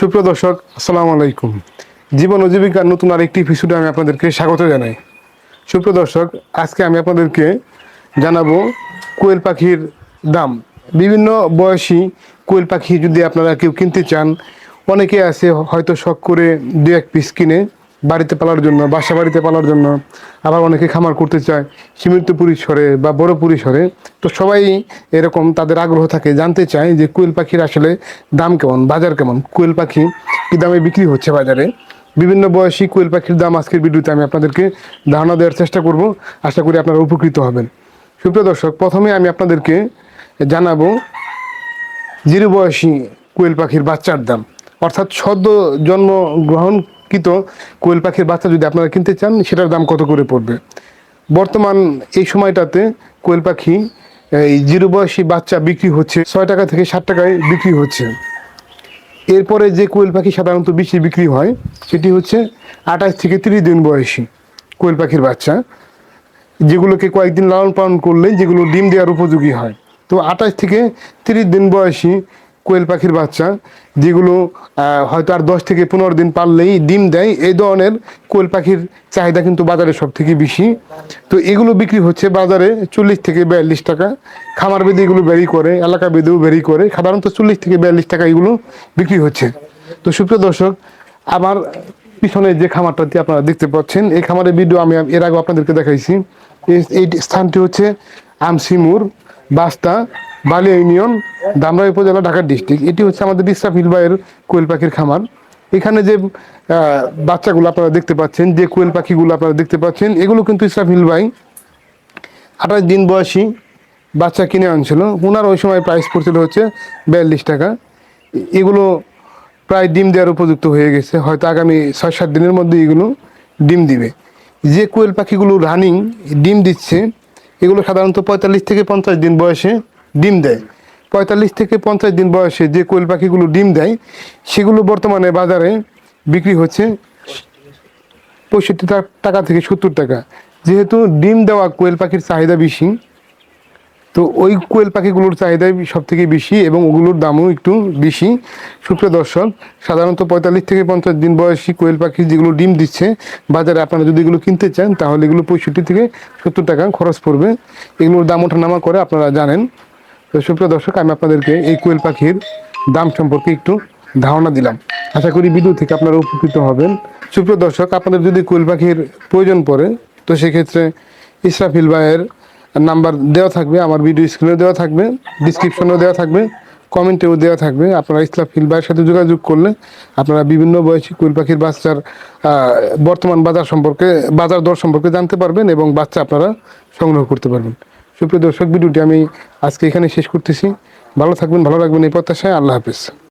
সুপ্রিয় দর্শক, আসসালামু আলাইকুম। জীবন ও জীবিকার নতুন আরেকটি ভিডিওতে আমি আপনাদেরকে স্বাগত জানাই। সুপ্রিয় দর্শক, আজকে আমি আপনাদেরকে জানাব কোয়েল পাখির দাম। বিভিন্ন বয়সী কোয়েল পাখি যদি আপনারা কেউ কিনতে চান, অনেকে আছে হয়তো শখ করে দু এক পিস কিনে। বাড়িতে পালার জন্য, বাসা বাড়িতে পালার জন্য, আবার অনেকে খামার করতে চায়, সীমিত পরিসরে বা বড় পরিসরে। তো সবাই এরকম তাদের আগ্রহ থাকে, জানতে চায় যে কোয়েল পাখির আসলে দাম কেমন, বাজার কেমন, কোয়েল পাখি কী দামে বিক্রি হচ্ছে বাজারে? বিভিন্ন বয়সী কোয়েল পাখির দাম আজকের ভিডিওতে আমি আপনাদেরকে ধারণা দেওয়ার চেষ্টা করব, আশা করি আপনারা উপকৃত হবেন। সুপ্রিয় দর্শক, প্রথমে আমি আপনাদেরকে জানাব জিরো বয়সী কোয়েল পাখির বাচ্চার দাম। অর্থাৎ সদ্য জন্ম গ্রহণকৃত কোয়েল পাখির বাচ্চা যদি আপনারা কিনতে চান, সেটার দাম কত করে পড়বে? বর্তমান এই সময়টাতে কোয়েল পাখি, এই জিরো বয়সী বাচ্চা বিক্রি হচ্ছে ছয় টাকা থেকে ষাট টাকায় বিক্রি হচ্ছে। এরপরে যে কোয়েল পাখি সাধারণত বেশি বিক্রি হয়, সেটি হচ্ছে আঠাশ থেকে তিরিশ দিন বয়সী কোয়েল পাখির বাচ্চা, যেগুলোকে কয়েকদিন লালন পালন করলে যেগুলো ডিম দেওয়ার উপযোগী হয়। তো আঠাশ থেকে তিরিশ দিন বয়সী কোয়েল পাখির বাচ্চা, যেগুলো হয়তো আর দশ থেকে পনেরো দিন পারলেই ডিম দেয়, এই ধরনের কোয়েল পাখির চাহিদা কিন্তু বাজারে সব থেকে বেশি। তো এগুলো বিক্রি হচ্ছে বাজারে চল্লিশ থেকে বিয়াল্লিশ টাকা। খামার বেঁধে এগুলো বেরি করে, এলাকা বেঁধেও বেরি করে, সাধারণত চল্লিশ থেকে বিয়াল্লিশ টাকা এগুলো বিক্রি হচ্ছে। তো সুপ্রিয় দর্শক, আমার পিছনে যে খামারটাতে আপনারা দেখতে পাচ্ছেন, এই খামারের ভিডিও আমি এর আগে আপনাদেরকে দেখাইছি। এই স্থানটি হচ্ছে আমসিমুর বাস্তা বালিয়া ইউনিয়ন, দামরা উপজেলা ঢাকা ডিস্ট্রিক্ট এটি হচ্ছে আমাদের ইসরাফিল ভাইয়ের কোয়েল পাখির খামার। এখানে যে বাচ্চাগুলো আপনারা দেখতে পাচ্ছেন, যে কোয়েল পাখিগুলো আপনারা দেখতে পাচ্ছেন, এগুলো কিন্তু ইসরাফিল ভাই আঠাশ দিন বয়সী বাচ্চা কিনে আনছিল। ওনার ওই সময় প্রাইস পড়ছিল হচ্ছে বিয়াল্লিশ টাকা। এগুলো প্রায় ডিম দেওয়ার উপযুক্ত হয়ে গেছে। হয়তো আগামী ছয় সাত দিনের মধ্যে এগুলো ডিম দিবে। যে কোয়েল পাখিগুলো রানিং ডিম দিচ্ছে এগুলো সাধারণত পঁয়তাল্লিশ থেকে পঞ্চাশ দিন বয়সে ডিম দেয়। পঁয়তাল্লিশ থেকে পঞ্চাশ দিন বয়সে যে কোয়েল পাখিগুলো ডিম দেয়, সেগুলো বর্তমানে বাজারে বিক্রি হচ্ছে পঁয়ষট্টি টাকা থেকে সত্তর টাকা। যেহেতু ডিম দেওয়া কোয়েল পাখির চাহিদা বেশি তো ওই কোয়েল পাখিগুলোর চাহিদাই সব থেকে বেশি এবং ওগুলোর দামও একটু বেশি। সুপ্রিয় দর্শক, সাধারণত পঁয়তাল্লিশ থেকে পঞ্চাশ দিন বয়সী কোয়েল পাখি যেগুলো ডিম দিচ্ছে, বাজারে আপনারা যদি এগুলো কিনতে চান, তাহলে এগুলো পঁয়ষট্টি থেকে সত্তর টাকা খরচ পড়বে। এগুলোর দাম ওঠানামা করে আপনারা জানেন। তো সুপ্রিয় দর্শক, আমি আপনাদেরকে এই কোয়েল পাখির দাম সম্পর্কে একটু ধারণা দিলাম। আশা করি ভিডিও থেকে আপনারা উপকৃত হবেন। সুপ্রিয় দর্শক, আপনাদের যদি কোয়েল পাখির প্রয়োজন পড়ে, তো সেক্ষেত্রে ইসরাফিল ভাইয়ের নাম্বার দেওয়া থাকবে, আমার ভিডিও স্ক্রিনে দেওয়া থাকবে ডিসক্রিপশনেও দেওয়া থাকবে কমেন্টেও দেওয়া থাকবে। আপনারা ইসলাম ভাইয়ের সাথে যোগাযোগ করলে আপনারা বিভিন্ন বয়সী কোয়েল পাখির বাচ্চার বর্তমান বাজার সম্পর্কে, বাজার দর সম্পর্কে জানতে পারবেন এবং বাচ্চা আপনারা সংগ্রহ করতে পারবেন। সুপ্রিয় দর্শক, ভিডিওটি আমি আজকে এখানে শেষ করতেছি। ভালো থাকবেন, ভালো রাখবেন এই প্রত্যাশায়। আল্লাহ হাফিজ।